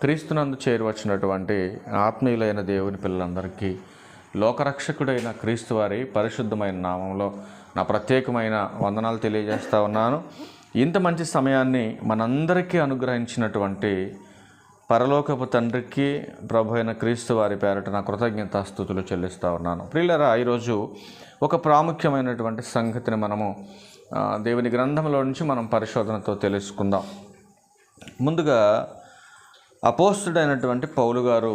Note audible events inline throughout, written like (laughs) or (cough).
క్రీస్తునందు చేరువచ్చినటువంటి ఆత్మీయులైన దేవుని పిల్లలందరికీ లోకరక్షకుడైన క్రీస్తు వారి పరిశుద్ధమైన నామంలో నా ప్రత్యేకమైన వందనాలు తెలియజేస్తా ఉన్నాను. ఇంత మంచి సమయాన్ని మనందరికీ అనుగ్రహించినటువంటి పరలోకపు తండ్రికి ప్రభు అయిన క్రీస్తు వారి పేరట నా కృతజ్ఞతాస్థుతులు చెల్లిస్తూ ఉన్నాను. ప్రియులరా ఈరోజు ఒక ప్రాముఖ్యమైనటువంటి సంగతిని మనము దేవుని గ్రంథంలో నుంచి మనం పరిశోధనతో తెలుసుకుందాం. ముందుగా అపోస్తుడైనటువంటి పౌలు గారు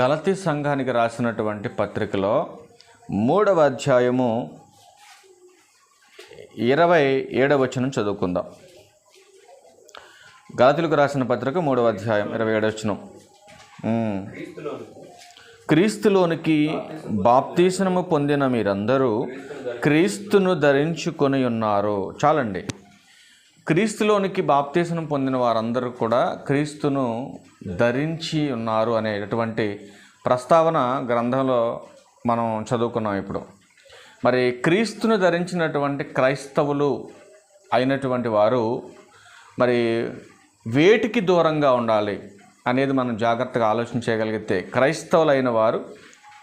గలతి సంఘానికి రాసినటువంటి పత్రికలో మూడవ అధ్యాయము ఇరవై ఏడవ వచనం చదువుకుందాం. గలతులకు రాసిన పత్రిక మూడవ అధ్యాయం ఇరవై ఏడవ వచనం. క్రీస్తులోనికి బాప్తీసనము పొందిన మీరందరూ క్రీస్తును ధరించుకొని ఉన్నారు. చాలండి. క్రీస్తులోనికి బాప్తీసం పొందిన వారందరూ కూడా క్రీస్తును ధరించి ఉన్నారు అనేటటువంటి ప్రస్తావన గ్రంథంలో మనం చదువుకున్నాం ఇప్పుడు. మరి క్రీస్తును ధరించినటువంటి క్రైస్తవులు అయినటువంటి వారు మరి వేటికి దూరంగా ఉండాలి అనేది మనం జాగ్రత్తగా ఆలోచించగలిగితే క్రైస్తవులైన వారు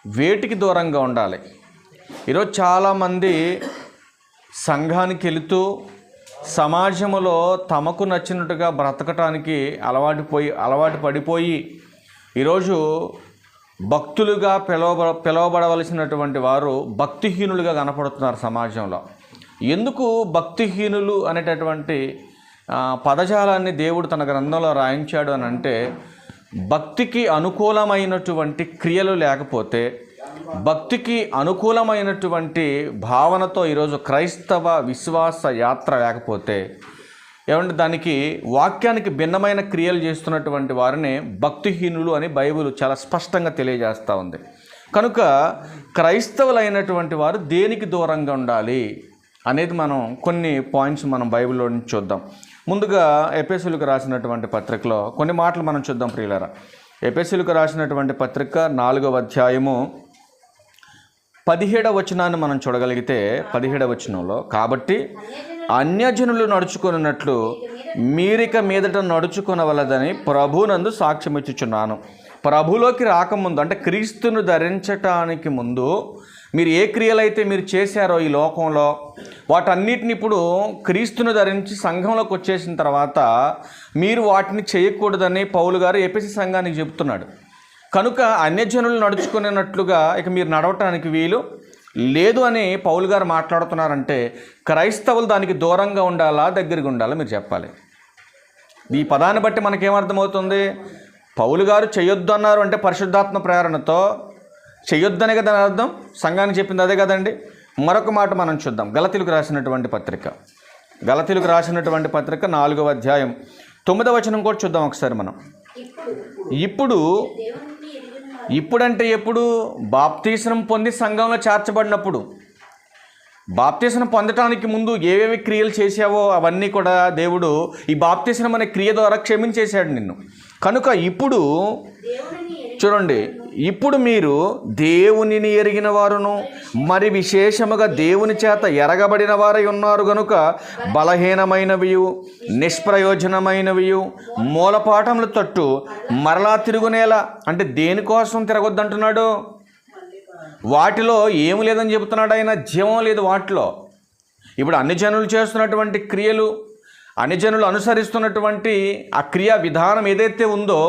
వేటికి దూరంగా ఉండాలి. ఈరోజు చాలామంది సంఘానికి వెళుతూ సమాజంలో తమకు నచ్చినట్టుగా బ్రతకటానికి అలవాటు పోయి అలవాటు పడిపోయి ఈరోజు భక్తులుగా పిలవబ పిలవబడవలసినటువంటి వారు భక్తిహీనులుగా కనపడుతున్నారు సమాజంలో. ఎందుకు భక్తిహీనులు అనేటటువంటి పదజాలాన్ని దేవుడు తన గ్రంథంలో రాయించాడు అని అంటే భక్తికి అనుకూలమైనటువంటి క్రియలు లేకపోతే భక్తికి అనుకూలమైనటువంటి భావనతో ఈరోజు క్రైస్తవ విశ్వాస యాత్ర లేకపోతే ఏమంటే దానికి వాక్యానికి భిన్నమైన క్రియలు చేస్తున్నటువంటి వారిని భక్తిహీనులు అని బైబిల్ చాలా స్పష్టంగా తెలియజేస్తూ ఉంది. కనుక క్రైస్తవులైనటువంటి వారు దేనికి దూరంగా ఉండాలి అనేది మనం కొన్ని పాయింట్స్ మనం బైబిల్లో నుంచి చూద్దాం. ముందుగా ఎపిఎస్యులకు రాసినటువంటి పత్రికలో కొన్ని మాటలు మనం చూద్దాం ప్రియులరా. ఎపిఎస్యులకు రాసినటువంటి పత్రిక నాలుగవ అధ్యాయము పదిహేడవ వచనాన్ని మనం చూడగలిగితే పదిహేడవ వచనంలో కాబట్టి అన్యజనులు నడుచుకున్నట్లు మీరిక మీదట నడుచుకునవలదని ప్రభునందు సాక్ష్యం ఇచ్చుచున్నాను ప్రభులోకి రాకముందు అంటే క్రీస్తును ధరించటానికి ముందు మీరు ఏ క్రియలైతే మీరు చేశారో ఈ లోకంలో వాటన్నిటిని ఇప్పుడు క్రీస్తును ధరించి సంఘంలోకి వచ్చేసిన తర్వాత మీరు వాటిని చేయకూడదని పౌలు గారు ఏపీసీ సంఘానికి చెబుతున్నాడు. కనుక అన్యజనులు నడుచుకునేటట్లుగా ఇక మీరు నడవటానికి వీలు లేదు అని పౌలు గారు మాట్లాడుతున్నారంటే క్రైస్తవులు దానికి దూరంగా ఉండాలా దగ్గరగా ఉండాలా మీరు చెప్పాలి. ఈ పదాన్ని బట్టి మనకేమర్థమవుతుంది? పౌలు గారు చేయొద్దు అన్నారు అంటే పరిశుద్ధాత్మ ప్రేరణతో చేయొద్దనే కదా అర్థం? సంఘానికి చెప్పింది అదే కదండి. మరొక మాట మనం చూద్దాం. గలతీలకు రాసినటువంటి పత్రిక. గలతీలకు రాసినటువంటి పత్రిక నాలుగవ అధ్యాయం. తొమ్మిదవ వచనం కూడా చూద్దాం ఒకసారి మనం. ఇప్పుడు ఇప్పుడంటే ఎప్పుడు బాప్తీసనం పొంది సంఘంలో చేర్చబడినప్పుడు? బాప్తీసనం పొందటానికి ముందు ఏవేవి క్రియలు చేసావో అవన్నీ కూడా దేవుడు ఈ బాప్తీసనం అనే క్రియ ద్వారా క్షమించేశాడు నిన్ను. కనుక ఇప్పుడు చూడండి ఇప్పుడు మీరు దేవునిని ఎరిగిన వారును మరి విశేషముగా దేవుని చేత ఎరగబడిన వారై ఉన్నారు గనుక బలహీనమైనవియు నిష్ప్రయోజనమైనవి మూలపాఠముల తట్టు మరలా తిరుగునేలా అంటే దేనికోసం తిరగొద్దంటున్నాడు? వాటిలో ఏమి లేదని చెబుతున్నాడు ఆయన? జీవం లేదు వాటిలో. ఇప్పుడు అన్ని జనులు చేస్తున్నటువంటి క్రియలు అన్ని జనులు అనుసరిస్తున్నటువంటి ఆ క్రియా విధానం ఏదైతే ఉందో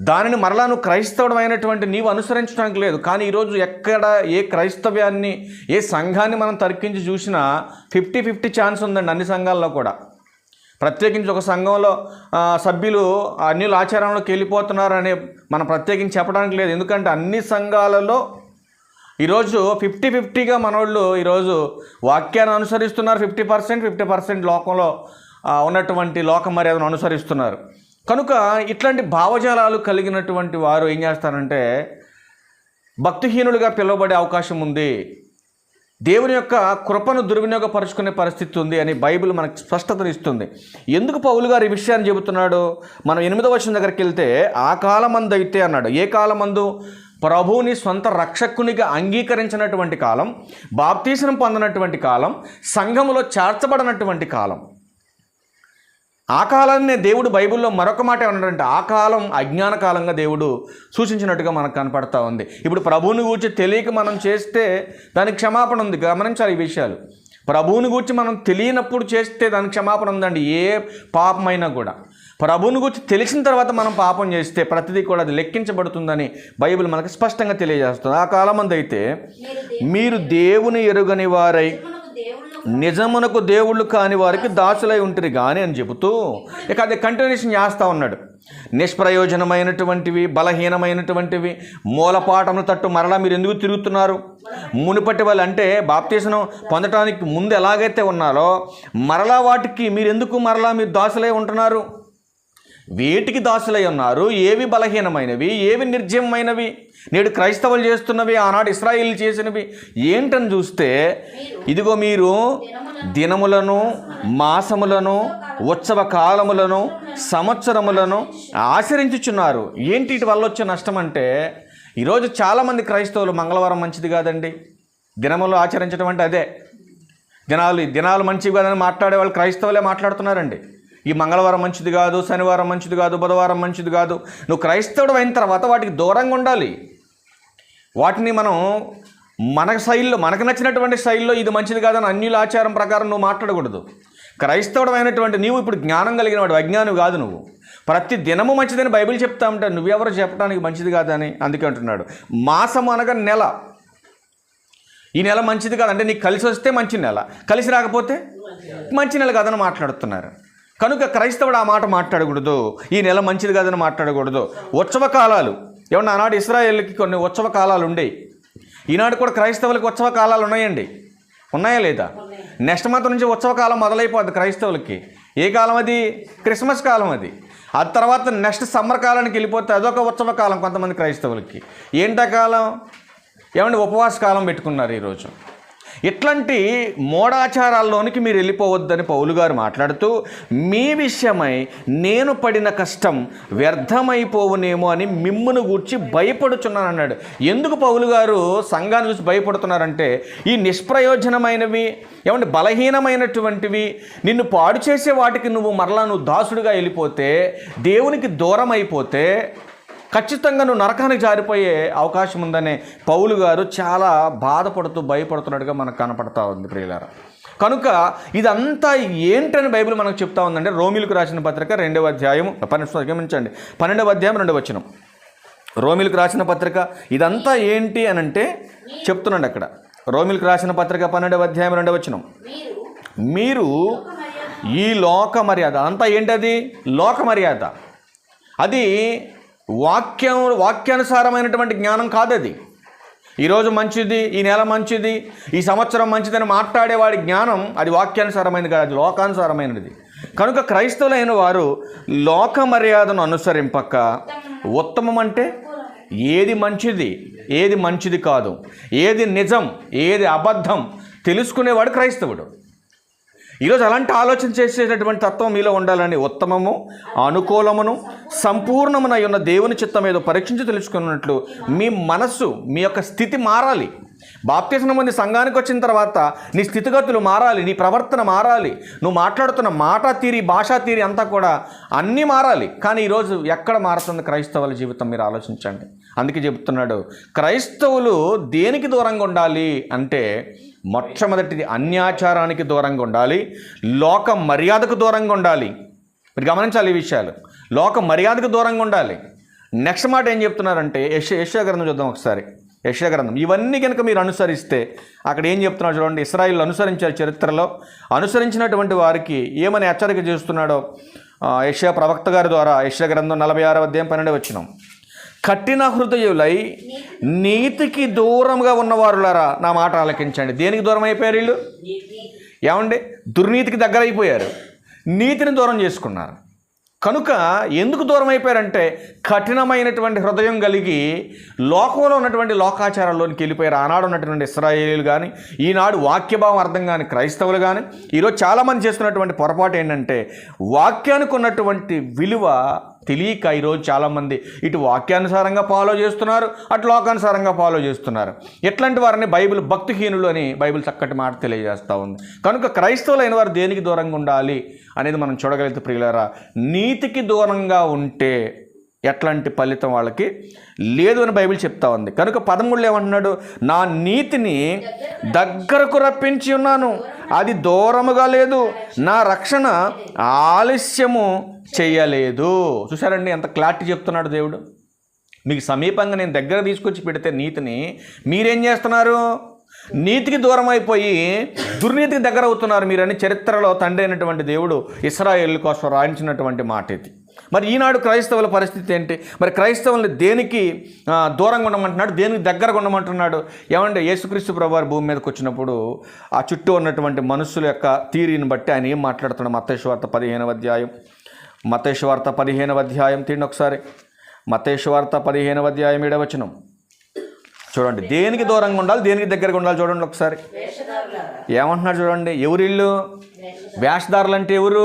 దానిని మరలా నువ్వు నీవు అనుసరించడానికి లేదు. కానీ ఈరోజు ఎక్కడ ఏ క్రైస్తవ్యాన్ని ఏ సంఘాన్ని మనం తర్కించి చూసినా ఫిఫ్టీ ఫిఫ్టీ ఛాన్స్ ఉందండి అన్ని సంఘాల్లో కూడా. ప్రత్యేకించి ఒక సంఘంలో సభ్యులు అన్యుల ఆచారంలోకి వెళ్ళిపోతున్నారని మనం ప్రత్యేకించి చెప్పడానికి లేదు. ఎందుకంటే అన్ని సంఘాలలో ఈరోజు ఫిఫ్టీ ఫిఫ్టీగా మనోళ్ళు ఈరోజు వాక్యాన్ని అనుసరిస్తున్నారు. ఫిఫ్టీ పర్సెంట్ ఫిఫ్టీ పర్సెంట్ లోకంలో ఉన్నటువంటి లోక మర్యాదను అనుసరిస్తున్నారు. కనుక ఇట్లాంటి భావజాలాలు కలిగినటువంటి వారు ఏం చేస్తారంటే భక్తిహీనులుగా పిలువబడే అవకాశం ఉంది. దేవుని యొక్క కృపను దుర్వినియోగపరుచుకునే పరిస్థితి ఉంది అని బైబిల్ మనకు స్పష్టతను ఇస్తుంది. ఎందుకు పౌలు గారు ఈ విషయాన్ని చెబుతున్నాడు? మనం ఎనిమిదవ వచ్చిన దగ్గరికి వెళ్తే ఆ కాలమందు అయితే అన్నాడు. ఏ కాలమందు? ప్రభువుని సొంత రక్షకునిగా అంగీకరించినటువంటి కాలం బాప్తీసనం పొందినటువంటి కాలం సంఘములో చేర్చబడినటువంటి కాలం. ఆ కాలాన్నే దేవుడు బైబిల్లో మరొక మాట ఏమన్నాడంటే ఆ కాలం అజ్ఞాన కాలంగా దేవుడు సూచించినట్టుగా మనకు కనపడతా ఉంది. ఇప్పుడు ప్రభువుని గూర్చి తెలియక మనం చేస్తే దానికి క్షమాపణ ఉంది. గమనించాలి ఈ విషయాలు. ప్రభువుని గూర్చి మనం తెలియనప్పుడు చేస్తే దానికి క్షమాపణ ఉందండి. ఏ పాపమైనా కూడా. ప్రభువుని గురించి తెలిసిన తర్వాత మనం పాపం చేస్తే ప్రతిదీ కూడా అది లెక్కించబడుతుందని బైబిల్ మనకు స్పష్టంగా తెలియజేస్తుంది. ఆ కాలం అయితే మీరు దేవుని ఎరుగని వారై నిజమునకు దేవుళ్ళు కాని వారికి దాసులై ఉంటుంది కానీ అని చెబుతూ ఇక అది కంటిన్యూషన్ చేస్తూ ఉన్నాడు. నిష్ప్రయోజనమైనటువంటివి బలహీనమైనటువంటివి మూలపాఠములు తట్టు మరలా మీరు ఎందుకు తిరుగుతున్నారు? మునుపటి వాళ్ళు అంటే బాప్తీసనం పొందటానికి ముందు ఎలాగైతే ఉన్నారో మరలా వాటికి మీరు ఎందుకు మరలా మీరు దాసులై ఉంటున్నారు? వేటికి దాసులై ఉన్నారు? ఏవి బలహీనమైనవి? ఏవి నిర్జయమైనవి నేడు క్రైస్తవులు చేస్తున్నవి ఆనాడు ఇస్రాయిల్ చేసినవి. ఏంటని చూస్తే ఇదిగో మీరు దినములను మాసములను ఉత్సవ కాలములను సంవత్సరములను ఆచరించుచున్నారు. ఏంటి ఇటు వల్ల వచ్చే నష్టం అంటే ఈరోజు చాలామంది క్రైస్తవులు మంగళవారం మంచిది కాదండి. దినములు ఆచరించడం అంటే అదే. దినాలు దినాలు మంచివి కాదని మాట్లాడే వాళ్ళు క్రైస్తవులే మాట్లాడుతున్నారండి. ఈ మంగళవారం మంచిది కాదు శనివారం మంచిది కాదు బుధవారం మంచిది కాదు. నువ్వు క్రైస్తవుడు అయిన తర్వాత వాటికి దూరంగా ఉండాలి. వాటిని మనం మన శైలిలో మనకు నచ్చినటువంటి శైలిలో ఇది మంచిది కాదని అన్యుల ఆచారం ప్రకారం నువ్వు మాట్లాడకూడదు. క్రైస్తవుడు అయినటువంటి నీవు ఇప్పుడు జ్ఞానం కలిగిన వాడు అజ్ఞానం కాదు నువ్వు. ప్రతి దినము మంచిదని బైబిల్ చెప్తా ఉంటా నువ్వెవరు చెప్పడానికి మంచిది కాదని అందుకే అంటున్నాడు. మాసం అనగా నెల. ఈ నెల మంచిది కాదు అంటే నీకు కలిసి వస్తే మంచి నెల. కలిసి రాకపోతే మంచి నెల కాదని మాట్లాడుతున్నారు. కనుక క్రైస్తవుడు ఆ మాట మాట్లాడకూడదు. ఈ నెల మంచిది కాదని మాట్లాడకూడదు. ఉత్సవ కాలాలు. ఏమన్నా ఆనాడు ఇస్రాయేల్కి కొన్ని ఉత్సవ కాలాలు ఉండేవి ఈనాడు కూడా క్రైస్తవులకి ఉత్సవ కాలాలు ఉన్నాయండి. ఉన్నాయా లేదా? నెక్స్ట్ మంత్ నుంచి ఉత్సవ కాలం మొదలైపోద్ది క్రైస్తవులకి. ఏ కాలం అది? క్రిస్మస్ కాలం అది. ఆ తర్వాత నెక్స్ట్ సమ్మర్ కాలానికి వెళ్ళిపోతే అదొక ఉత్సవ కాలం కొంతమంది క్రైస్తవులకి. ఏంటా కాలం? ఏమంటే ఉపవాస కాలం పెట్టుకున్నారు ఈరోజు. ఇట్లాంటి మూఢాచారాల్లోనికి మీరు వెళ్ళిపోవద్దని పౌలు గారు మాట్లాడుతూ మీ విషయమై నేను పడిన కష్టం వ్యర్థమైపోవునేమో అని మిమ్మును గూర్చి భయపడుచున్నాను అన్నాడు. ఎందుకు పౌలు గారు సంఘాన్ని చూసి భయపడుతున్నారంటే ఈ నిష్ప్రయోజనమైనవి ఏమంటే బలహీనమైనటువంటివి నిన్ను పాడు చేసే వాటికి నువ్వు మరలా నువ్వు దాసుడిగా వెళ్ళిపోతే దేవునికి దూరం అయిపోతే ఖచ్చితంగా నువ్వు నరకానికి జారిపోయే అవకాశం ఉందనే పౌలు గారు చాలా బాధపడుతూ భయపడుతున్నట్టుగా మనకు కనపడతా ఉంది ప్రియులారా. కనుక ఇదంతా ఏంటని బైబిల్ మనకు చెప్తా ఉందంటే రోమిలకు రాసిన పత్రిక రెండవ అధ్యాయం పన్నెండు గమనించండి. పన్నెండవ అధ్యాయం రెండవ వచనం. రోమిలకు రాసిన పత్రిక ఇదంతా ఏంటి అని అంటే చెప్తున్నాడు అక్కడ. రోమిలకు రాసిన పత్రిక పన్నెండవ అధ్యాయం రెండవ వచనం. మీరు ఈ లోక మర్యాద అంతా ఏంటది? లోక మర్యాద. అది వాక్యం వాక్యానుసారమైనటువంటి జ్ఞానం కాదు అది ఈరోజు మంచిది ఈ నెల మంచిది ఈ సంవత్సరం మంచిదని మాట్లాడేవాడి జ్ఞానం అది వాక్యానుసారమైనది కాదు అది లోకానుసారమైనది. కనుక క్రైస్తవులైన వారు లోక మర్యాదను అనుసరింపక ఉత్తమం అంటే ఏది మంచిది ఏది మంచిది కాదు. ఏది నిజం ఏది అబద్ధం తెలుసుకునేవాడు క్రైస్తవుడు. ఈరోజు అలాంటి ఆలోచన చేసేటటువంటి తత్వం మీలో ఉండాలని ఉత్తమము అనుకూలమును సంపూర్ణమునై ఉన్న దేవుని చిత్తం ఏదో పరీక్షించి తెలుసుకున్నట్లు మీ మనస్సు మీ యొక్క స్థితి మారాలి. బాప్తీసం మంది సంఘానికి వచ్చిన తర్వాత నీ స్థితిగతులు మారాలి నీ ప్రవర్తన మారాలి. నువ్వు మాట్లాడుతున్న మాట తీరి భాషా తీరి అంతా కూడా అన్నీ మారాలి. కానీ ఈరోజు ఎక్కడ మారుతుంది క్రైస్తవుల జీవితం మీరు ఆలోచించండి. అందుకే చెబుతున్నాడు క్రైస్తవులు దేనికి దూరంగా ఉండాలి? అంటే మొట్టమొదటిది అన్యాచారానికి దూరంగా ఉండాలి లోక మర్యాదకు దూరంగా ఉండాలి. మీరు గమనించాలి ఈ విషయాలు. లోక మర్యాదకు దూరంగా ఉండాలి. నెక్స్ట్ మాట ఏం చెప్తున్నారంటే యశ యశా గ్రంథం చూద్దాం ఒకసారి. యశా గ్రంథం. ఇవన్నీ కనుక మీరు అనుసరిస్తే అక్కడ ఏం చెప్తున్నాడు చూడండి ఇస్రాయిల్ అనుసరించారు చరిత్రలో. అనుసరించినటువంటి వారికి ఏమని హెచ్చరిక చేస్తున్నాడో యశ ప్రవక్త గారి ద్వారా యశా గ్రంథం నలభై ఆరవ అధ్యాయం పన్నెండు వచ్చినాం కఠిన హృదయులై నీతికి దూరంగా ఉన్నవారులారా నా మాట ఆలకించండి. దేనికి దూరం అయిపోయారు వీళ్ళు? ఏమండి? దుర్నీతికి దగ్గర అయిపోయారు నీతిని దూరం చేసుకున్నారు. కనుక ఎందుకు దూరం అయిపోయారంటే కఠినమైనటువంటి హృదయం కలిగి లోకంలో ఉన్నటువంటి లోకాచారాల్లోనికి వెళ్ళిపోయారు. ఆనాడు ఉన్నటువంటి ఇస్రాయేలీలు కానీ ఈనాడు వాక్యభావం అర్థం కాని క్రైస్తవులు కానీ ఈరోజు చాలామంది చేస్తున్నటువంటి పొరపాటు ఏంటంటే వాక్యానికి ఉన్నటువంటి విలువ తెలియక ఈరోజు చాలామంది ఇటు వాక్యానుసారంగా ఫాలో చేస్తున్నారు అటు లోకానుసారంగా ఫాలో చేస్తున్నారు. ఎట్లాంటి వారిని బైబిల్ భక్తిహీనులు అని బైబిల్ చక్కటి మాట తెలియజేస్తూ ఉంది. కనుక క్రైస్తవులైన వారు దేనికి దూరంగా ఉండాలి అనేది మనం చూడగలిగితే ప్రియులారా నీతికి దూరంగా ఉంటే ఎట్లాంటి ఫలితం వాళ్ళకి లేదు అని బైబిల్ చెప్తా ఉంది. కనుక పదమూడులో ఏమంటున్నాడు? నా నీతిని దగ్గరకు రప్పించి ఉన్నాను. అది దూరముగా లేదు. నా రక్షణ ఆలస్యము చేయలేదు. చూసారండి ఎంత క్లారిటీ చెప్తున్నాడు దేవుడు? మీకు సమీపంగా నేను దగ్గర తీసుకొచ్చి పెడితే నీతిని మీరేం చేస్తున్నారు? నీతికి దూరం అయిపోయి దుర్నీతికి దగ్గర అవుతున్నారు మీరని చరిత్రలో తండ్రి అయినటువంటి దేవుడు ఇస్రాయేల్ కోసం రాయించినటువంటి మాట ఇది. మరి ఈనాడు క్రైస్తవుల పరిస్థితి ఏంటి? మరి క్రైస్తవుల్ని దేనికి దూరంగా ఉండమంటున్నాడు? దేనికి దగ్గరగా ఉండమంటున్నాడు? ఏమంటే యేసుక్రీస్తు ప్రభువారు భూమి మీదకి వచ్చినప్పుడు ఆ చుట్టూ ఉన్నటువంటి మనుషుల యొక్క తీరిని బట్టి ఆయన ఏం మాట్లాడుతున్నాడు? మతేశ్వార్త పదిహేనవ అధ్యాయం. మతేశ్వార్త పదిహేనవ అధ్యాయం తిండి ఒకసారి. మతేశ్వార్త పదిహేనవ అధ్యాయం ఏడవచనం చూడండి దేనికి దూరంగా ఉండాలి దేనికి దగ్గరగా ఉండాలి చూడండి ఒకసారి. ఏమంటున్నారు చూడండి ఎవరిల్లు? వేషధారులు అంటే ఎవరు?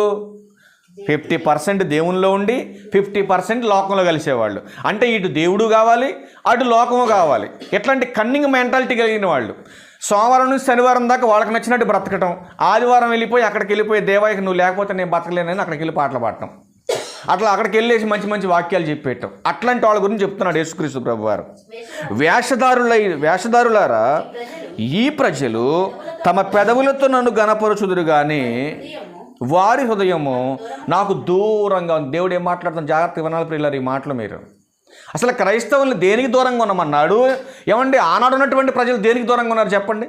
ఫిఫ్టీ పర్సెంట్ దేవునిలో ఉండి ఫిఫ్టీ పర్సెంట్ లోకంలో కలిసేవాళ్ళు. అంటే ఇటు దేవుడు కావాలి అటు లోకము కావాలి. ఎట్లాంటి కన్నింగ్ మెంటాలిటీ కలిగిన వాళ్ళు. సోమవారం నుంచి శనివారం దాకా వాళ్ళకి నచ్చినట్టు బ్రతకటం. ఆదివారం వెళ్ళిపోయి అక్కడికి వెళ్ళిపోయి దేవాయికి నువ్వు లేకపోతే నేను బ్రతకలేనని అక్కడికి వెళ్ళి పాటలు పాడటం. అట్లా అక్కడికి వెళ్ళేసి మంచి మంచి వాక్యాలు చెప్పేయటం. అట్లాంటి వాళ్ళ గురించి చెప్తున్నాడు యేసుక్రీస్తు ప్రభు వారు. వేషధారుల వేషధారులారా ఈ ప్రజలు తమ పెదవులతో నన్ను గణపరచుదురు కానీ వారి హృదయము నాకు దూరంగా ఉంది. దేవుడు ఏం మాట్లాడుతాను జాగ్రత్త వినాలి ప్రియులారు ఈ మాటలు మీరు. అసలు క్రైస్తవుల్ని దేనికి దూరంగా ఉన్నామన్నాడు? ఏమండి ఆనాడు ఉన్నటువంటి ప్రజలు దేనికి దూరంగా ఉన్నారు చెప్పండి?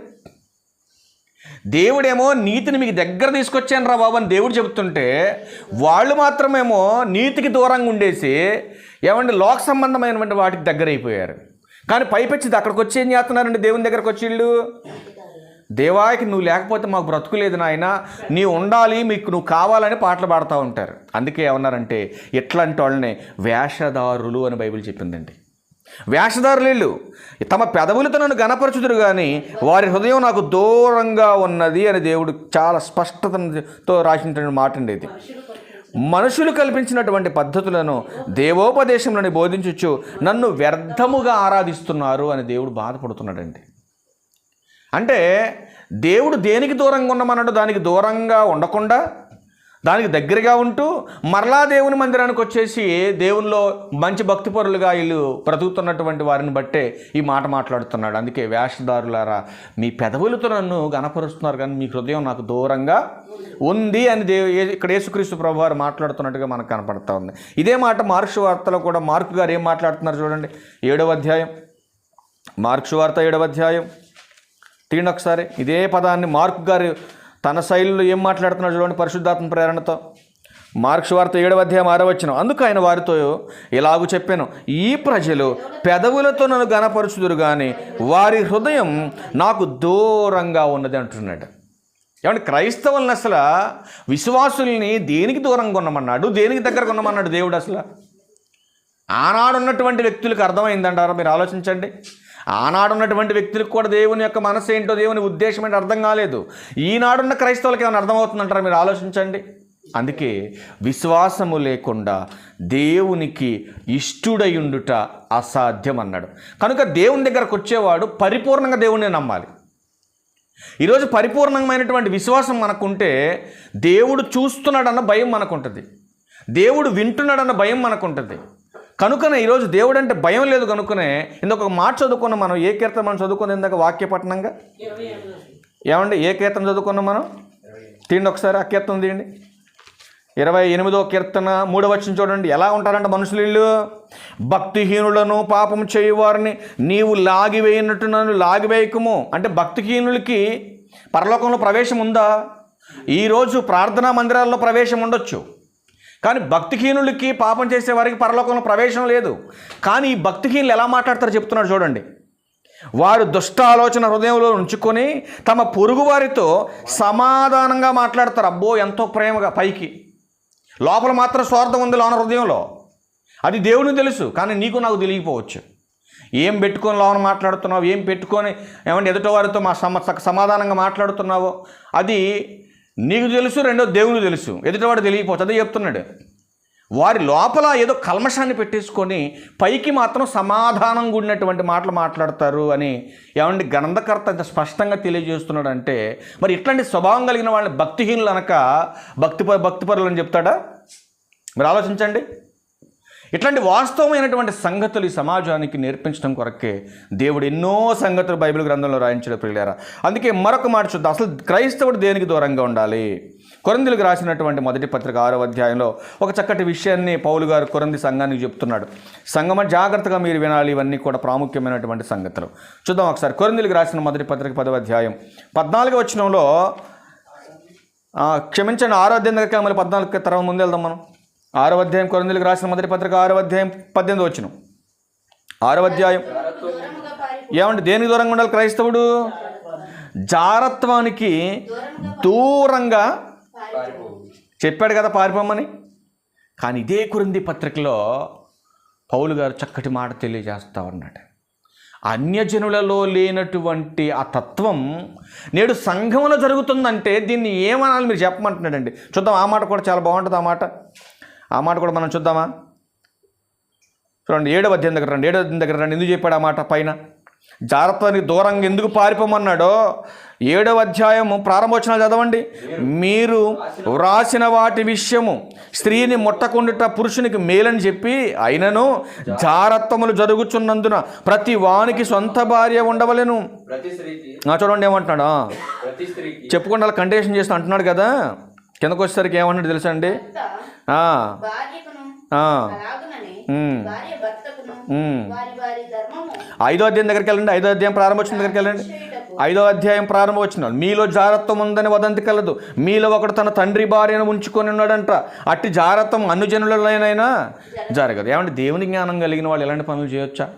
దేవుడేమో నీతిని మీకు దగ్గర తీసుకొచ్చాను రా బాబు అని దేవుడు చెబుతుంటే వాళ్ళు మాత్రమేమో నీతికి దూరంగా ఉండేసి ఏమంటే లోక సంబంధమైనటువంటి వాటికి దగ్గర అయిపోయారు కానీ పైపెచ్చి అక్కడికి వచ్చి ఏం చేస్తున్నారండి? దేవుని దగ్గరకు వచ్చి వీళ్ళు? దేవాయకి నువ్వు లేకపోతే మాకు బ్రతుకులేదు నాయన నీ ఉండాలి మీకు నువ్వు కావాలని పాటలు పాడుతూ ఉంటారు. అందుకే ఏమన్నారంటే ఎట్లాంటి వాళ్ళని వేషధారులు అని బైబిల్ చెప్పిందండి. వేషధారులు తమ పెదవులతో నన్ను గణపరచుదురు కానీ వారి హృదయం నాకు దూరంగా ఉన్నది అని దేవుడు చాలా స్పష్టతతో రాసినటువంటి మాట అండి ఇది. మనుషులు కల్పించినటువంటి పద్ధతులను దేవోపదేశంలోని బోధించవచ్చు నన్ను వ్యర్థముగా ఆరాధిస్తున్నారు అని దేవుడు బాధపడుతున్నాడండి. అంటే దేవుడు దేనికి దూరంగా ఉండమన్నాడు దానికి దూరంగా ఉండకుండా దానికి దగ్గరగా ఉంటూ మరలా దేవుని మందిరానికి వచ్చేసి దేవునిలో మంచి భక్తిపరులుగా వీళ్ళు బ్రతుకుతున్నటువంటి వారిని బట్టే ఈ మాట మాట్లాడుతున్నాడు. అందుకే వేషధారులారా మీ పెదవులతో నన్ను గణపరుస్తున్నారు కానీ మీ హృదయం నాకు దూరంగా ఉంది అని దేవు ఇక్కడ యేసుక్రీస్తు ప్రభు వారు మాట్లాడుతున్నట్టుగా మనకు కనపడతా ఉంది. ఇదే మాట మార్క్స్ వార్తలో కూడా మార్కు గారు ఏం మాట్లాడుతున్నారు చూడండి. ఏడవ అధ్యాయం. మార్క్స్ వార్త ఏడవ అధ్యాయం. తీయండి ఒకసారి. ఇదే పదాన్ని మార్కు గారు తన శైలిలో ఏం మాట్లాడుతున్నాడు చూడండి పరిశుద్ధాత్మ ప్రేరణతో. మార్క్స్ వార్త ఏడవ అధ్యాయం ఆరో అందుకు ఆయన వారితో ఇలాగూ చెప్పాను ఈ ప్రజలు పెదవులతో నన్ను గనపరుచుదురు కానీ వారి హృదయం నాకు దూరంగా ఉన్నది అంటున్నాడు. ఏమంటే క్రైస్తవులను అసలు విశ్వాసుల్ని దేనికి దూరంగా ఉన్నామన్నాడు? దేనికి దగ్గర ఉన్నామన్నాడు దేవుడు అసలు? ఆనాడున్నటువంటి వ్యక్తులకు అర్థమైందంటారా? మీరు ఆలోచించండి. ఆనాడు ఉన్నటువంటి వ్యక్తులకు కూడా దేవుని యొక్క మనసు ఏంటో దేవుని ఉద్దేశం ఏంటో అర్థం కాలేదు. ఈనాడున్న క్రైస్తవులకి ఏమైనా అర్థమవుతుందంటారా మీరు ఆలోచించండి. అందుకే విశ్వాసము లేకుండా దేవునికి ఇష్టుడయుండుట అసాధ్యం అన్నాడు కనుక దేవుని దగ్గరకు వచ్చేవాడు పరిపూర్ణంగా దేవుణ్ణి నమ్మాలి. ఈరోజు పరిపూర్ణమైనటువంటి విశ్వాసం మనకుంటే దేవుడు చూస్తున్నాడన్న భయం మనకుంటుంది. దేవుడు వింటున్నాడన్న భయం మనకుంటుంది. కనుకనే ఈరోజు దేవుడు అంటే భయం లేదు కనుకనే. ఇందాక మాట చదువుకున్నాం మనం ఏ కీర్తన మనం చదువుకున్నాం? ఇందాక వాక్యపట్నంగా ఏమండి? ఏ కీర్తన చదువుకున్నాం మనం? తీయండి ఒకసారి ఆ కీర్తన తీయండి. ఇరవై ఎనిమిదో కీర్తన మూడవ వచనం చూడండి. ఎలా ఉంటారంట మనుషులు వీళ్ళు? భక్తిహీనులను పాపం చేయువారిని నీవు లాగివేయనట్టు నన్ను లాగివేయకము. అంటే భక్తిహీనులకి పరలోకంలో ప్రవేశం ఉందా? ఈరోజు ప్రార్థనా మందిరాల్లో ప్రవేశం ఉండొచ్చు. కానీ భక్తిహీనులకి పాపం చేసే వారికి పరలోకంలో ప్రవేశం లేదు. కానీ ఈ భక్తిహీనులు ఎలా మాట్లాడతారో చెప్తున్నాడు చూడండి. వారు దుష్ట ఆలోచన హృదయంలో ఉంచుకొని తమ పొరుగువారితో సమాధానంగా మాట్లాడతారు. అబ్బో ఎంతో ప్రేమగా పైకి. లోపల మాత్రం స్వార్థం ఉంది లోన హృదయంలో. అది దేవుని తెలుసు కానీ నీకు నాకు తెలియకపోవచ్చు. ఏం పెట్టుకొని లోన మాట్లాడుతున్నావు? ఏం పెట్టుకొని ఏమంటే ఎదుటవారితో మా సమ సమాధానంగా మాట్లాడుతున్నావో? అది నీకు తెలుసు రెండో దేవునికి తెలుసు. ఎదుటివాడు తెలియపోతుంది చెప్తున్నాడు. వారి లోపల ఏదో కల్మషాన్ని పెట్టేసుకొని పైకి మాత్రం సమాధానం కూడినటువంటి మాటలు మాట్లాడతారు అని ఏమండి గ్రంథకర్త ఇంత స్పష్టంగా తెలియజేస్తున్నాడు అంటే మరి ఇట్లాంటి స్వభావం కలిగిన వాళ్ళని భక్తిహీనులు అనక భక్తి భక్తిపరులు అని చెప్తాడా? మీరు ఆలోచించండి. ఇట్లాంటి వాస్తవమైనటువంటి సంగతులు ఈ సమాజానికి నేర్పించడం కొరకే దేవుడు ఎన్నో సంగతులు బైబిల్ గ్రంథంలో రాయించడం ప్రియులారా. అందుకే మరొక మాట చూద్దాం. అసలు క్రైస్తవుడు దేనికి దూరంగా ఉండాలి? కొరందులకు రాసినటువంటి మొదటి పత్రిక ఆరో అధ్యాయంలో ఒక చక్కటి విషయాన్ని పౌలు గారు కొరంది సంఘానికి చెప్తున్నాడు. సంగమ జాగ్రత్తగా మీరు వినాలి ఇవన్నీ కూడా ప్రాముఖ్యమైనటువంటి సంగతులు. చూద్దాం ఒకసారి. కొరందులకు రాసిన మొదటి పత్రిక పదవ అధ్యాయం. పద్నాలుగు వచ్చినంలో క్షమించండి ఆరో అధ్యాయం దగ్గర మళ్ళీ పద్నాలుగు తర్వాత ముందు వెళ్దాం మనం. ఆరవ అధ్యాయం కొరందులకు రాసిన మొదటి పత్రిక ఆరవ అధ్యాయం పద్దెనిమిది వచ్చిన. ఆరవ అధ్యాయం. ఏమంటే దేనికి దూరంగా ఉండాలి క్రైస్తవుడు? జారత్వానికి దూరంగా చెప్పాడు కదా పారిపోమని కానీ ఇదే కురింది పత్రికలో పౌలు గారు చక్కటి మాట తెలియజేస్తా ఉన్నాడు. అన్యజనులలో లేనటువంటి ఆ తత్వం నేడు సంఘంలో జరుగుతుందంటే దీన్ని ఏమనాలి మీరు చెప్పమంటున్నాడండి. చూద్దాం ఆ మాట కూడా చాలా బాగుంటుంది ఆ మాట. ఆ మాట కూడా మనం చూద్దామా? చూడండి ఏడవ అధ్యాయం దగ్గర రండి. ఏడవ అధ్యాయం దగ్గర రండి. ఎందుకు చెప్పాడు ఆ మాట పైన? జాగ్రత్తనికి దూరంగా ఎందుకు పారిపోమన్నాడో ఏడవ అధ్యాయము ప్రారంభోచనాలు చదవండి. మీరు వ్రాసిన వాటి విషయము స్త్రీని ముట్టకుండుట పురుషునికి మేలని చెప్పి అయినను జారత్వములు జరుగుచున్నందున ప్రతి వానికి సొంత భార్య ఉండవలెను. చూడండి ఏమంటున్నాడు. చెప్పుకుండా కండిషన్ చేస్తూ అంటున్నాడు కదా. కిందకు వచ్చేసరికి ఏమన్నాడు తెలుసా అండి? ఐదో అధ్యాయం దగ్గరికి వెళ్ళండి. ఐదో అధ్యాయం ప్రారంభోచన దగ్గరికి వెళ్ళండి. ఐదో అధ్యాయం ప్రారంభవచనం మీలో జారత్వం ఉందని వదంతి కలదు. మీలో ఒకడు తన తండ్రి భార్యను ఉంచుకొని ఉన్నాడంట. అట్టి జారత్వం అన్ని జనులైనా జరగదు. ఏమంటే దేవుని జ్ఞానం కలిగిన వాళ్ళు ఎలాంటి పనులు చేయొచ్చా?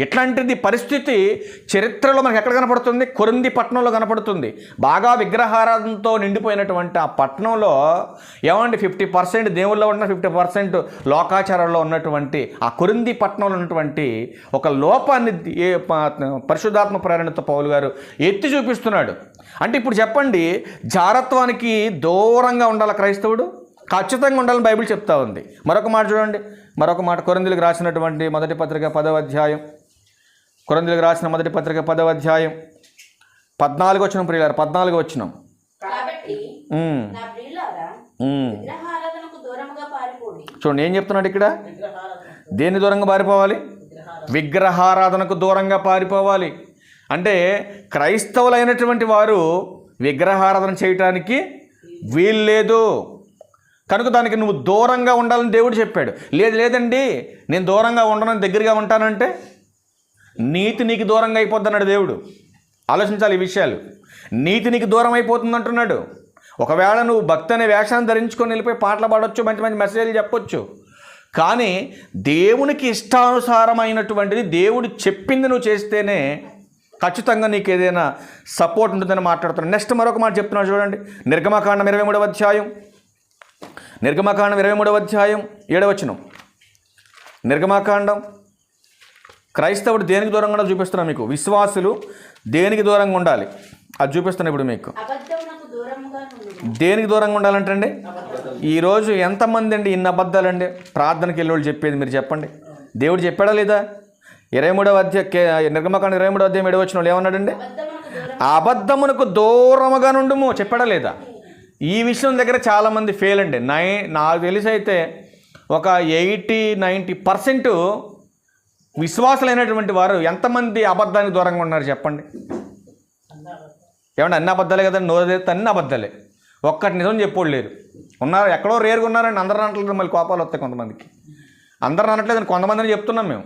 ఇట్లాంటిది పరిస్థితి చరిత్రలో మనకు ఎక్కడ కనపడుతుంది? కొరింది పట్టణంలో కనపడుతుంది. బాగా విగ్రహారాధనతో నిండిపోయినటువంటి ఆ పట్టణంలో ఏమండి ఫిఫ్టీ పర్సెంట్ దేవుల్లో ఉన్న ఫిఫ్టీ పర్సెంట్ లోకాచారాల్లో ఉన్నటువంటి ఆ కొరింది పట్టణంలో ఉన్నటువంటి ఒక లోపాన్ని ఏ ప- పరిశుద్ధాత్మ ప్రేరణతో పౌలు గారు ఎత్తి చూపిస్తున్నాడు. అంటే ఇప్పుడు చెప్పండి జారత్వానికి దూరంగా ఉండాలి క్రైస్తవుడు? ఖచ్చితంగా ఉండాలని బైబిల్ చెప్తా ఉంది. మరొక మాట చూడండి. మరొక మాట కొరందులకు రాసినటువంటి మొదటి పత్రిక పదవ అధ్యాయం. కొరందులకు రాసిన మొదటి పత్రిక పదవ అధ్యాయం. పద్నాలుగు వచ్చిన ప్రియులారు పద్నాలుగు వచ్చినాం చూడండి ఏం చెప్తున్నాడు ఇక్కడ? దేని దూరంగా పారిపోవాలి? విగ్రహారాధనకు దూరంగా పారిపోవాలి. అంటే క్రైస్తవులైనటువంటి వారు విగ్రహారాధన చేయటానికి వీల్లేదు కనుక దానికి నువ్వు దూరంగా ఉండాలని దేవుడు చెప్పాడు. లేదు లేదండి నేను దూరంగా ఉండను దగ్గరగా ఉంటానంటే? నీతి నీకు దూరంగా అయిపోద్ది దేవుడు. ఆలోచించాలి ఈ విషయాలు. నీతి నీకు దూరం అయిపోతుంది అంటున్నాడు ఒకవేళ నువ్వు భక్తి అనే వేషాన్ని ధరించుకొని వెళ్ళిపోయి పాటలు పాడవచ్చు మంచి మంచి మెసేజ్లు చెప్పొచ్చు. కానీ దేవునికి ఇష్టానుసారమైనటువంటిది దేవుడు చెప్పింది నువ్వు చేస్తేనే ఖచ్చితంగా నీకు ఏదైనా సపోర్ట్ ఉంటుందని మాట్లాడుతున్నాను నెక్స్ట్ మరొక మాట చెప్తున్నాడు చూడండి. నిర్గమకాండం ఇరవై మూడవ అధ్యాయం. నిర్గమకాండం ఇరవై మూడవ అధ్యాయం ఏడవచనం. నిర్గమాకాండం క్రైస్తవుడు దేనికి దూరంగా ఉండాలో చూపిస్తున్నాను మీకు. విశ్వాసులు దేనికి దూరంగా ఉండాలి? అది చూపిస్తాను ఇప్పుడు మీకు. దేనికి దూరంగా ఉండాలంటండి ఈరోజు ఎంతమంది అండి ఇన్ని అబద్ధాలండి? ప్రార్థనకి వెళ్ళి చెప్పేది మీరు చెప్పండి. దేవుడు చెప్పాడా లేదా? ఇరవై మూడవ అధ్యాయ నిర్గమకాండ ఇరవై మూడవ అధ్యాయం ఏడవ వచ్చిన వాళ్ళు ఏమన్నాడండి? అబద్ధమునకు దూరముగా నుండుము. చెప్పాడా లేదా? ఈ విషయం దగ్గర చాలామంది ఫెయిల్ అండి. నై నాకు తెలిసి అయితే ఒక ఎయిటీ నైంటీ పర్సెంట్ విశ్వాసులైనటువంటి వారు ఎంతమంది అబద్ధానికి దూరంగా ఉన్నారు చెప్పండి? ఏమంటే అన్ని అబద్ధాలే కదండి? నోరు అన్ని అబద్ధాలే. ఒక్కటి నిజం చెప్పోడు లేరు. ఉన్నారు ఎక్కడో రేరుగా ఉన్నారని అందరూ అనట్లేదు మళ్ళీ కోపాలు వస్తాయి కొంతమందికి. అందరూ అనట్లేదని కొంతమందిని చెప్తున్నాం మేము.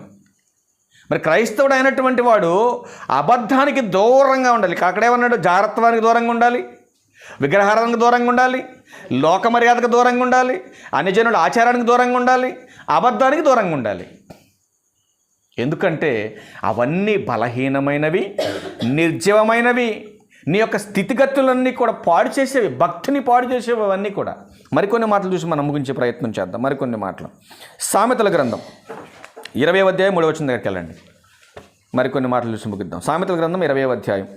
మరి క్రైస్తవుడు అయినటువంటి వాడు అబద్ధానికి దూరంగా ఉండాలి. అక్కడేమన్నాడు జాగ్రత్తవానికి దూరంగా ఉండాలి. విగ్రహారానికి దూరంగా ఉండాలి. లోక మర్యాదకు దూరంగా ఉండాలి. అన్యజనుల ఆచారానికి దూరంగా ఉండాలి. అబద్ధానికి దూరంగా ఉండాలి. ఎందుకంటే అవన్నీ బలహీనమైనవి నిర్జీవమైనవి. నీ యొక్క స్థితిగతులన్నీ కూడా పాడు చేసేవి భక్తిని పాడు చేసేవి అవన్నీ కూడా. మరికొన్ని మాటలు చూసి మనం ముగించే ప్రయత్నం చేద్దాం. మరికొన్ని మాటలు. సామెతల గ్రంథం. ఇరవై అధ్యాయం మూడవ వచ్చిన దగ్గరికి వెళ్ళండి. మరికొన్ని మాటలు చూసి ముగిద్దాం. సామెతల గ్రంథం ఇరవై అధ్యాయం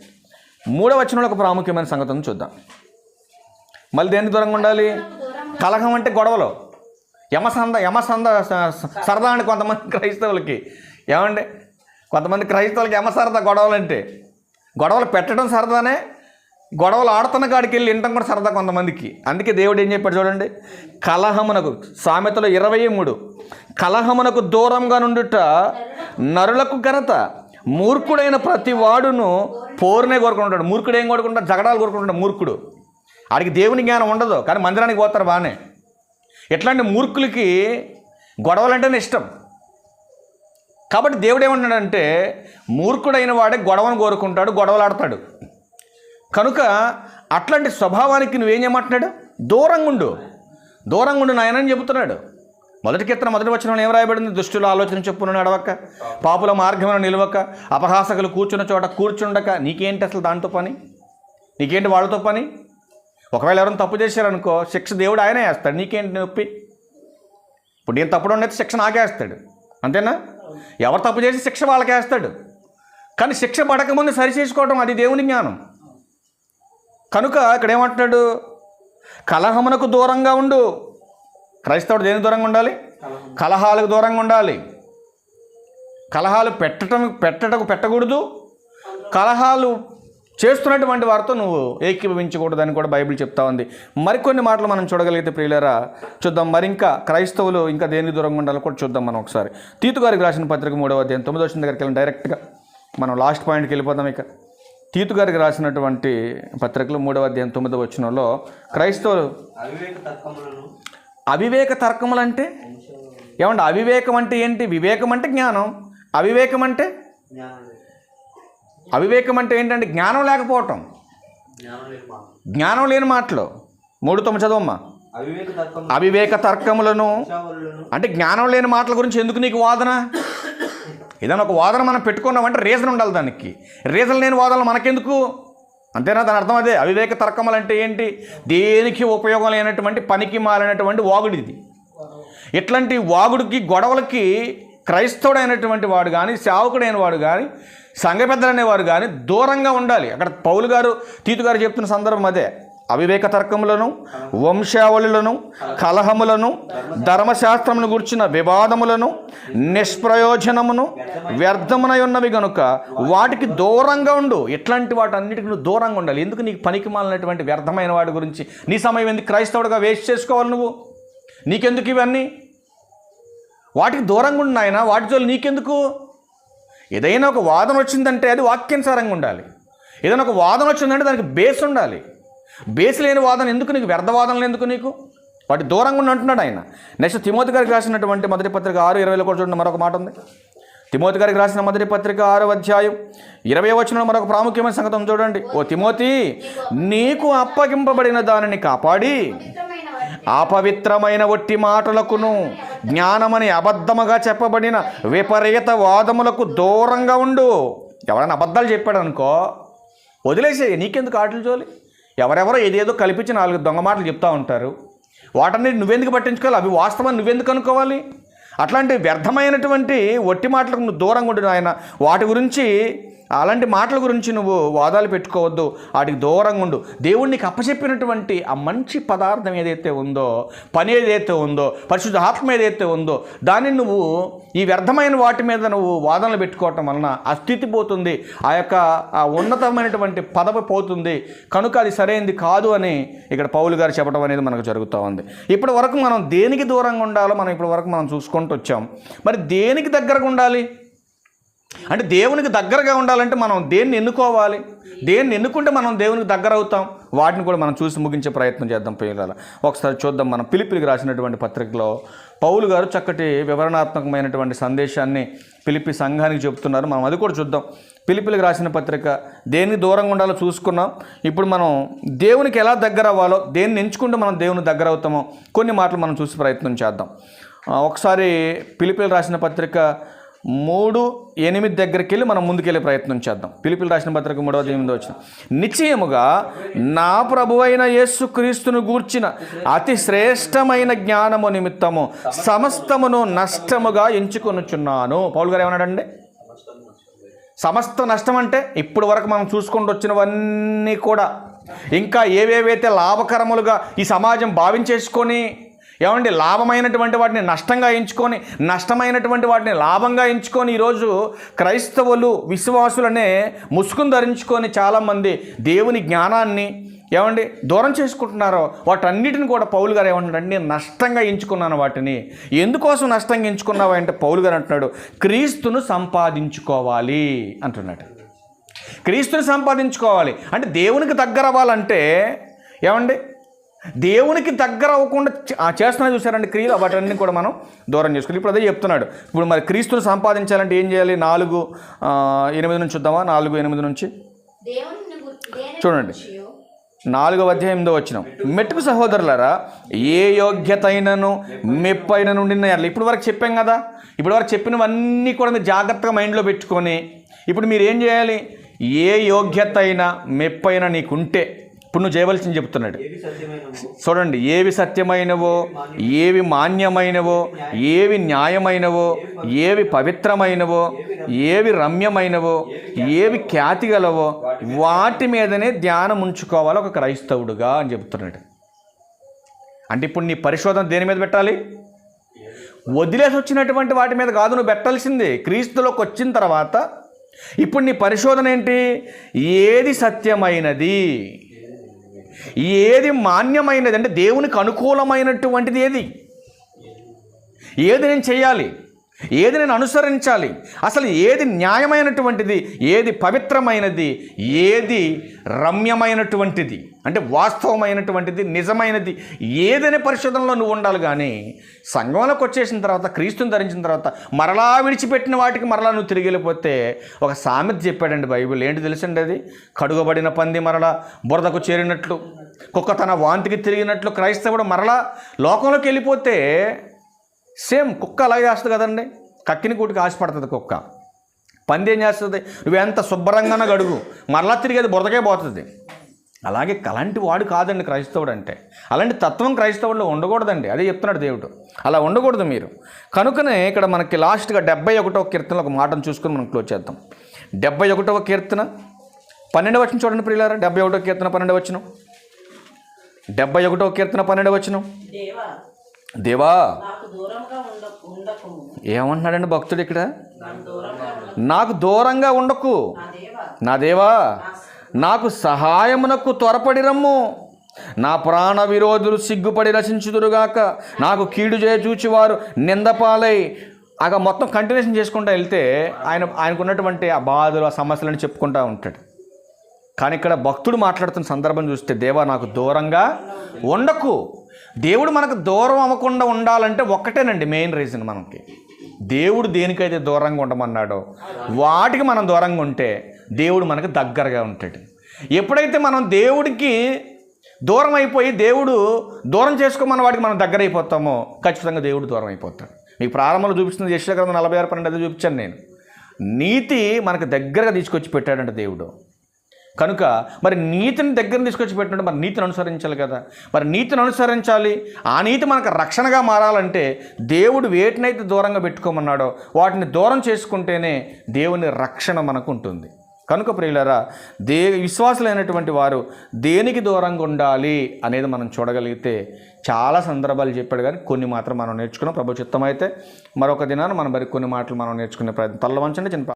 మూడవ వచనంలో ఒక ప్రాముఖ్యమైన సంగతిని చూద్దాం. మళ్ళీ దేనికి దూరంగా ఉండాలి? కలహం అంటే గొడవలు. యమసంద యమసంద సరదా అండి కొంతమంది (laughs) క్రైస్తవులకి. ఏమండి? కొంతమంది క్రైస్తవులకి ఏమ సరదా గొడవలు అంటే గొడవలు పెట్టడం సరదానే గొడవలు ఆడుతున్న కాడికి వెళ్ళి వినటం కూడా సరదా కొంతమందికి. అందుకే దేవుడు ఏం చెప్పాడు చూడండి? కలహమునకు సామెతలో ఇరవై మూడు కలహమునకు దూరంగా నుండుట నరులకు ఘనత మూర్ఖుడైన ప్రతి వాడును పోరునే కోరుకుంటాడు మూర్ఖుడు ఏం కోరుకుంటాడు జగడాలు కోరుకుంటాడు మూర్ఖుడు. ఆడికి దేవుని జ్ఞానం ఉండదు కానీ మందిరానికి పోతారు బాగానే. ఎట్లాంటి మూర్ఖులకి గొడవలంటేనే ఇష్టం. కాబట్టి దేవుడు ఏమంటాడంటే మూర్ఖుడైన వాడే గొడవను కోరుకుంటాడు గొడవలాడతాడు. కనుక అట్లాంటి స్వభావానికి నువ్వేం చేయమంటున్నాడు? దూరంగా ఉండు. దూరంగా ఉండు నాయనని చెబుతున్నాడు. మొదటి కీర్తన మొదటి వచ్చిన ఏం రాయబడింది? దుష్టుల ఆలోచన చెప్పును నడవక పాపుల మార్గమున నిలవక అపహాసకులు కూర్చున్న చోట కూర్చుండక నీకేంటి అసలు దాంతో పని? నీకేంటి వాళ్ళతో పని? ఒకవేళ ఎవరైనా తప్పు చేశారనుకో శిక్ష దేవుడు ఆయనే వేస్తాడు. నీకేంటి నొప్పి? ఇప్పుడు నేను తప్పుడు ఉండేది శిక్ష నాకేస్తాడు అంతేనా? ఎవరు తప్పు చేసి శిక్ష వాళ్ళకి వేస్తాడు కానీ శిక్ష పడకముందు సరి చేసుకోవడం అది దేవుని జ్ఞానం. కనుక ఇక్కడ ఏమంటున్నాడు కలహమునకు దూరంగా ఉండు. క్రైస్తవుడు దేని దూరంగా ఉండాలి? కలహాలకు దూరంగా ఉండాలి. కలహాలు పెట్టడం పెట్టటకు పెట్టకూడదు. కలహాలు చేస్తున్నటువంటి వారితో నువ్వు ఏకీభవించకూడదని కూడా బైబిల్ చెప్తా ఉంది. మరికొన్ని మాటలు మనం చూడగలిగితే ప్రియులరా చూద్దాం మరి ఇంకా క్రైస్తవులు ఇంకా దేనికి దూరంగా ఉండాలో కూడా చూద్దాం మనం ఒకసారి. తీతు గారికి రాసిన పత్రిక మూడవ అధ్యాయం తొమ్మిదో వచ్చిన దగ్గరికి వెళ్ళి డైరెక్ట్గా. మనం లాస్ట్ పాయింట్కి వెళ్ళిపోదాం ఇక. తీతు గారికి రాసినటువంటి పత్రికలు మూడవ అధ్యాయం తొమ్మిదవ వచ్చినలో క్రైస్తవులు అవివేక తర్కములు అంటే ఏమంటే అవివేకం అంటే ఏంటి? వివేకం అంటే జ్ఞానం. అవివేకం అంటే? అవివేకం అంటే ఏంటంటే జ్ఞానం లేకపోవటం. జ్ఞానం లేని మాటలు. మూడు తొమ్మిది చదవమ్మా. అవివేక తర్కము అవివేక తర్కములను. అంటే జ్ఞానం లేని మాటల గురించి ఎందుకు నీకు వాదన? ఏదైనా ఒక వాదన మనం పెట్టుకున్నామంటే రీజన్ ఉండాలి దానికి. రీజన్ లేని వాదనలు మనకెందుకు? అంతేనా? దాని అర్థం అదే. అవివేక తర్కములు అంటే ఏంటి? దేనికి ఉపయోగం లేనటువంటి పనికి మాలినటువంటి వాగుడు ఇది. ఇట్లాంటి వాగుడికి గొడవలకి క్రైస్తవుడైనటువంటి వాడు కానీ సేవకుడైన వాడు కానీ సంఘ పెద్దలు అనేవారు కానీ దూరంగా ఉండాలి. అక్కడ పౌలు గారు తీతు గారు చెప్తున్న సందర్భం అదే. అవివేక తర్కములను వంశావళులను కలహములను ధర్మశాస్త్రమును గుర్చిన వివాదములను నిష్ప్రయోజనమును వ్యర్థమునై ఉన్నవి గనుక వాటికి దూరంగా ఉండు. ఇట్లాంటి వాటన్నిటికి నువ్వు దూరంగా ఉండాలి. ఎందుకు నీకు పనికి మాలినటువంటి వ్యర్థమైన వాటి గురించి? నీ సమయం ఎందుకు క్రైస్తవుడిగా వేస్ట్ చేసుకోవాలి నువ్వు? నీకెందుకు ఇవన్నీ? వాటికి దూరంగా ఉండు నాయన. వాటి నీకెందుకు? ఏదైనా ఒక వాదన వచ్చిందంటే అది వాక్యానుసారంగా ఉండాలి. ఏదైనా ఒక వాదన వచ్చిందంటే దానికి బేస్ ఉండాలి. బేస్ లేని వాదన ఎందుకు నీకు? వ్యర్థ వాదనలు ఎందుకు నీకు? వాటి దూరంగా ఉండి అంటున్నాడు ఆయన. నెక్స్ట్ తిమోతి గారికి రాసినటువంటి మొదటి పత్రిక ఆరు ఇరవైలో కూడా చూడండి మరొక మాట ఉంది. తిమోతి గారికి రాసిన మొదటి పత్రిక ఆరో అధ్యాయం ఇరవై వచ్చిన మరొక ప్రాముఖ్యమైన సంగతం చూడండి. ఓ తిమోతి నీకు అప్పగింపబడిన దానిని కాపాడి అపవిత్రమైన ఒట్టి మాటలకును జ్ఞానమని అబద్ధముగా చెప్పబడిన విపరీత వాదములకు దూరంగా ఉండు. ఎవరైనా అబద్ధాలు చెప్పాడు అనుకో వదిలేసే నీకెందుకు ఆటలు జోలి? ఎవరెవరో ఏదేదో కల్పించి నాలుగు దొంగ మాటలు చెప్తూ ఉంటారు. వాటన్ని నువ్వెందుకు పట్టించుకోవాలి? అవి వాస్తవం నువ్వెందుకు అనుకోవాలి? అట్లాంటి వ్యర్థమైనటువంటి ఒట్టి మాటలకు నువ్వు దూరంగా ఉండు ఆయన వాటి గురించి అలాంటి మాటల గురించి నువ్వు వాదాలు పెట్టుకోవద్దు. వాటికి దూరంగా ఉండు. దేవుడు కప్పచెప్పినటువంటి అప్పచెప్పినటువంటి ఆ మంచి పదార్థం ఏదైతే ఉందో పని ఏదైతే ఉందో పరిశుద్ధ ఆత్మ ఏదైతే ఉందో దాన్ని నువ్వు ఈ వ్యర్థమైన వాటి మీద నువ్వు వాదనలు పెట్టుకోవటం వలన ఆ స్థితి పోతుంది. ఆ యొక్క ఆ ఉన్నతమైనటువంటి పదవి పోతుంది. కనుక అది సరైనది కాదు అని ఇక్కడ పౌలు గారు చెప్పడం అనేది మనకు జరుగుతూ ఉంది. ఇప్పటి వరకు మనం దేనికి దూరంగా ఉండాలో మనం ఇప్పటి వరకు మనం చూసుకుంటూ వచ్చాం. మరి దేనికి దగ్గరగా ఉండాలి? అంటే దేవునికి దగ్గరగా ఉండాలంటే మనం దేన్ని ఎన్నుకోవాలి? దేన్ని ఎన్నుకుంటే మనం దేవునికి దగ్గర అవుతాం? వాటిని కూడా మనం చూసి ముగించే ప్రయత్నం చేద్దాం పిల్లల ఒకసారి చూద్దాం మనం పిలిపిలికి రాసినటువంటి పత్రికలో పౌలు గారు చక్కటి వివరణాత్మకమైనటువంటి సందేశాన్ని పిలిపి సంఘానికి చెప్తున్నారు మనం అది కూడా చూద్దాం. పిలిపిలికి రాసిన పత్రిక దేనికి దూరంగా ఉండాలో చూసుకున్నాం. ఇప్పుడు మనం దేవునికి ఎలా దగ్గర అవ్వాలో దేన్ని ఎంచుకుంటే మనం దేవుని దగ్గర అవుతామో కొన్ని మాటలు మనం చూసి ప్రయత్నం చేద్దాం. ఒకసారి పిలిపిలు రాసిన పత్రిక మూడు ఎనిమిది దగ్గరికి వెళ్ళి మనం ముందుకెళ్ళే ప్రయత్నం చేద్దాం. పిలిపిలు రాసిన పత్రిక మూడవ ఎనిమిది వచ్చిన. నిశ్చయముగా నా ప్రభువైన యేసుక్రీస్తును గూర్చిన అతి శ్రేష్టమైన జ్ఞానము నిమిత్తము సమస్తమును నష్టముగా ఎంచుకొనుచున్నాను. పౌలు గారు ఏమన్నాడండి? సమస్త నష్టం అంటే ఇప్పుడు వరకు మనం చూసుకుంటూ వచ్చినవన్నీ కూడా. ఇంకా ఏవేవైతే లాభకరములుగా ఈ సమాజం భావించేసుకొని ఏమండి లాభమైనటువంటి వాటిని నష్టంగా ఎంచుకొని నష్టమైనటువంటి వాటిని లాభంగా ఎంచుకొని ఈరోజు క్రైస్తవులు విశ్వాసులనే ముసుగును ధరించుకొని చాలామంది దేవుని జ్ఞానాన్ని ఏమండి దూరం చేసుకుంటున్నారో వాటన్నిటిని కూడా పౌలు గారు ఏమంటున్నాడు నేను నష్టంగా ఎంచుకున్నాను వాటిని. ఎందుకోసం నష్టంగా ఎంచుకున్నావు అంటే పౌలు గారు అంటున్నాడు క్రీస్తును సంపాదించుకోవాలి అంటున్నాడు. క్రీస్తుని సంపాదించుకోవాలి. అంటే దేవునికి దగ్గర అవ్వాలంటే ఏమండి దేవునికి దగ్గర అవ్వకుండా చేస్తున్నా చూసారండి క్రియలు వాటన్ని కూడా మనం దూరం చేసుకోవాలి ఇప్పుడు అదే చెప్తున్నాడు. ఇప్పుడు మరి క్రీస్తుని సంపాదించాలంటే ఏం చేయాలి? నాలుగు ఎనిమిది నుంచి చూద్దామా? నాలుగు ఎనిమిది నుంచి. చూడండి. నాలుగవ అధ్యాయం ఎనిమిదో వచ్చిన మెట్టుకు సహోదరులారా ఏ యోగ్యత అయినను మెప్పైన నుండి ఇప్పుడు వరకు చెప్పాం కదా. ఇప్పుడు వరకు చెప్పినవన్నీ కూడా మీరు జాగ్రత్తగా మైండ్లో పెట్టుకొని ఇప్పుడు మీరు ఏం చేయాలి? ఏ యోగ్యత అయినా మెప్పైన నీకుంటే ఇప్పుడు నువ్వు చేయవలసింది చెప్తున్నాడు. చూడండి ఏవి సత్యమైనవో ఏవి మాన్యమైనవో ఏవి న్యాయమైనవో ఏవి పవిత్రమైనవో ఏవి రమ్యమైనవో ఏవి ఖ్యాతి గలవో వాటి మీదనే ధ్యానం ఉంచుకోవాలి ఒక క్రైస్తవుడుగా అని చెప్తున్నాడు. అంటే ఇప్పుడు నీ పరిశోధన దేని మీద పెట్టాలి? వదిలేసి వచ్చినటువంటి వాటి మీద కాదు నువ్వు పెట్టాల్సింది. క్రీస్తులోకి వచ్చిన తర్వాత ఇప్పుడు నీ పరిశోధన ఏంటి? ఏది సత్యమైనది? ఏది మాన్యమైనది అంటే దేవునికి అనుకూలమైనటువంటిది ఏది? ఏది నేను చేయాలి? ఏది నేను అనుసరించాలి? అసలు ఏది న్యాయమైనటువంటిది? ఏది పవిత్రమైనది? ఏది రమ్యమైనటువంటిది? అంటే వాస్తవమైనటువంటిది? నిజమైనది? ఏదైనా పరిశోధనలో నువ్వు ఉండాలి కానీ సంఘంలోకి వచ్చేసిన తర్వాత క్రీస్తుని ధరించిన తర్వాత మరలా విడిచిపెట్టిన వాటికి మరలా నువ్వు తిరిగి వెళ్ళిపోతే ఒక సామెత చెప్పాడండి బైబిల్. ఏంటి తెలుసండి అది? కడుగబడిన పంది మరలా బురదకు చేరినట్లు కుక్క తన వాంతికి తిరిగినట్లు క్రైస్తవుడు మరలా లోకంలోకి వెళ్ళిపోతే సేమ్ కుక్క అలాగే చేస్తుంది కదండి. కక్కిని కూటికి ఆశపడుతుంది కుక్క. పంది ఏం చేస్తుంది? నువ్వెంత శుభ్రంగానే గడుగు. మరలా తిరిగి అది బురదకే పోతుంది. అలాగే అలాంటి వాడు కాదండి క్రైస్తవుడు అంటే. అలాంటి తత్వం క్రైస్తవుల్లో ఉండకూడదండి. అదే చెప్తున్నాడు దేవుడు. అలా ఉండకూడదు మీరు. కనుకనే ఇక్కడ మనకి లాస్ట్గా డెబ్బై ఒకటవ కీర్తనలో ఒక మాటను చూసుకొని మనం క్లోజ్ చేద్దాం. డెబ్బై ఒకటవ కీర్తన. పన్నెండు వచ్చిన చూడండి ప్రియులారా. డెబ్బై ఒకటో కీర్తన పన్నెండు వచ్చిన డెబ్బై ఒకటో కీర్తన పన్నెండు వచ్చిన దేవా! ఏమంటున్నాడండి భక్తుడు ఇక్కడ? నాకు దూరంగా ఉండకు. నా దేవా. నాకు సహాయమునకు త్వరపడి రమ్ము నా ప్రాణ విరోధులు సిగ్గుపడి రచించుదురుగాక నాకు కీడు చూచివారు నిందపాలై. అగా మొత్తం కంటిన్యూషన్ చేసుకుంటూ వెళ్తే ఆయన ఆయనకున్నటువంటి ఆ బాధలు ఆ సమస్యలను చెప్పుకుంటూ ఉంటాడు. కానీ ఇక్కడ భక్తుడు మాట్లాడుతున్న సందర్భం చూస్తే దేవా నాకు దూరంగా ఉండకు. దేవుడు మనకు దూరం అవ్వకుండా ఉండాలంటే ఒక్కటేనండి మెయిన్ రీజన్ మనకి. దేవుడు దేనికైతే దూరంగా ఉండమన్నాడో వాటికి మనం దూరంగా ఉంటే దేవుడు మనకు దగ్గరగా ఉంటాడు. ఎప్పుడైతే మనం దేవుడికి దూరం అయిపోయి దేవుడు దూరం చేసుకోమన్న వాటికి మనం దగ్గర అయిపోతామో ఖచ్చితంగా దేవుడు దూరం అయిపోతాడు. మీకు ప్రారంభంలో చూపిస్తుంది యశ్వగ్రంథం నలభై ఆరు పన్నెండు అది చూపించాను నేను. నీతి మనకు దగ్గరగా తీసుకొచ్చి పెట్టాడంట దేవుడు. కనుక మరి నీతిని దగ్గర తీసుకొచ్చి పెట్టినట్టు మరి నీతిని అనుసరించాలి కదా. మరి నీతిని అనుసరించాలి. ఆ నీతి మనకు రక్షణగా మారాలంటే దేవుడు వేటినైతే దూరంగా పెట్టుకోమన్నాడో వాటిని దూరం చేసుకుంటేనే దేవుని రక్షణ మనకు ఉంటుంది. కనుక ప్రియులరా దే విశ్వాసులైనటువంటి వారు దేనికి దూరంగా ఉండాలి అనేది మనం చూడగలిగితే చాలా సందర్భాలు చెప్పాడు కానీ కొన్ని మాత్రం మనం నేర్చుకున్నాం. ప్రభు అయితే మరొక దినాన మనం మరి కొన్ని మాటలు మనం నేర్చుకునే ప్రయత్నం. తల్ల వంచండి చిన్న